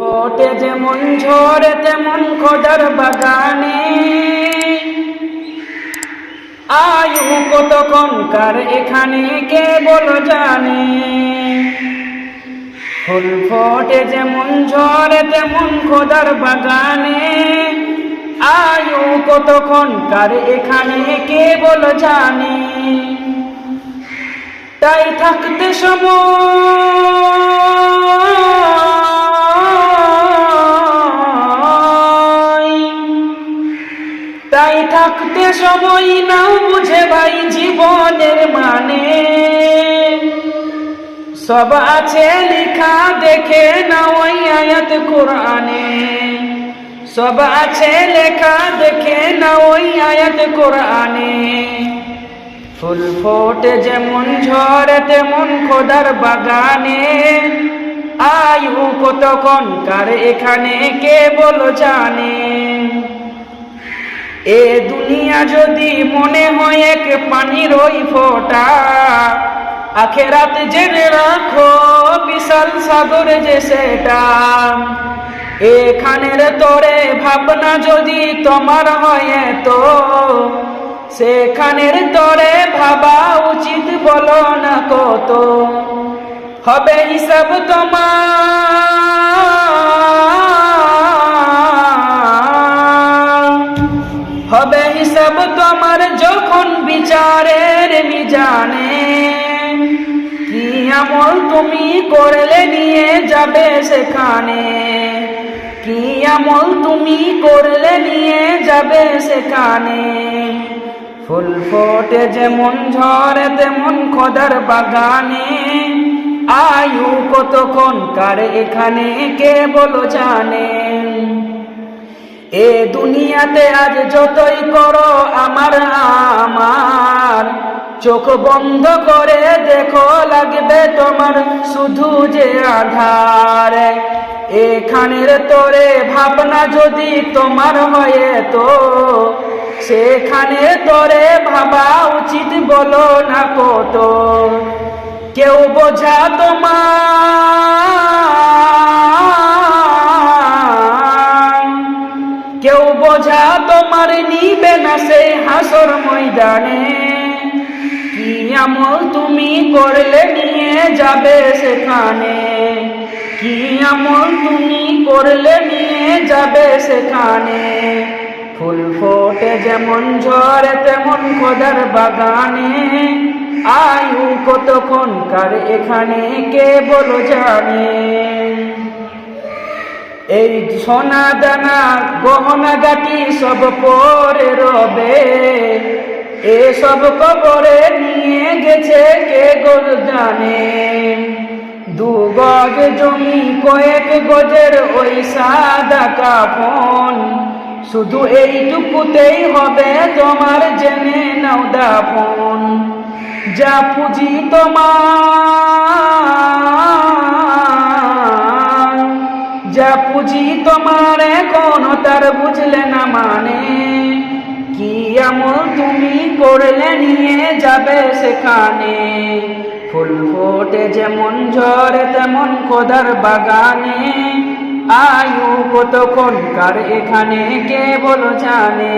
ফোটে যেমন ঝরে, তেমন খোদার বাগানে। আয়ু কতক্ষণ কার এখানে কে বল জানে। ফুল ফোটে যেমন ঝরে, তেমন খোদার বাগানে। আয়ু কতক্ষণ কার এখানে কে বল জানে। তাই থাকতে সময় থাকতে সময় নাও বুঝে ভাই জীবনের মানে। সব আছে লেখা, দেখে না ওই আয়াত কোরআনে। সব আছে লেখা, দেখে না ওই আয়াত কোরআনে। ফুল ফোটে যেমন ঝরে তেমন খোদার বাগানে। আয়ু কতক্ষণ, কার এখানে কে বলো জানে। এ দুনিয়া যদি মনে হয় এক পানির ওই ফোটা, আখেরাত জেনে রাখো, বিশাল সাগর যে সেটা। এখানের তোরে ভাবনা যদি তোমার হয় তো সেখানের তরে ভাবা উচিত বলো না কত। হবে হিসাব তোমার। হবে হিসাব তোমার যখন বিচারের মিজানে। কি আমল তুমি করলে নিয়ে যাবে সেখানে? কি আমল তুমি করলে নিয়ে যাবে সেখানে? ফুল ফোটে যেমন ঝরে তেমন খোদার বাগানে। আয়ু কতক্ষণ কার এখানে, কে বলো জানে? এ দুনিয়াতে আজ যতই করো আমার আমার। চোখ বন্ধ করে দেখো লাগবে তোমার শুধু যে আধার। এখানের তোরে ভাবনা যদি তোমার হয়ে তো, সেখানে তোরে ভাবা উচিত বলো না কত। কেউ বোঝা তোমার কেউ বোঝা তোমার নিবে না সে হাসর ময়দানে। কি আমল তুমি করলে নিয়ে যাবে সেখানে? কি আমল তুমি করলে নিয়ে যাবে সেখানে? ফুল ফোটে যেমন ঝরে তেমন খোদার বাগানে। আয়ু কতক্ষণ কার এখানে, কে বলো জানে? এই সোনা দানা, গহনা গাটি সব পরে রবে। এসব কবরে নিয়ে গেছে কে গোল জানে? দু গজ জমি, কয়েক গজের ওই সাদা কাপন শুধু এইটুকুতেই হবে তোমার জেনে নাও দাফন। যা পুঁজি তোমার যা পুঁজি তোমার এখন, তার বুঝলে না মানে? কি আমল তুমি করলে নিয়ে যাবে সেখানে? ফুল ফোটে যেমন ঝরে তেমন খোদার বাগানে। আয়ু কতক্ষণ কার এখানে, কে বলো জানে?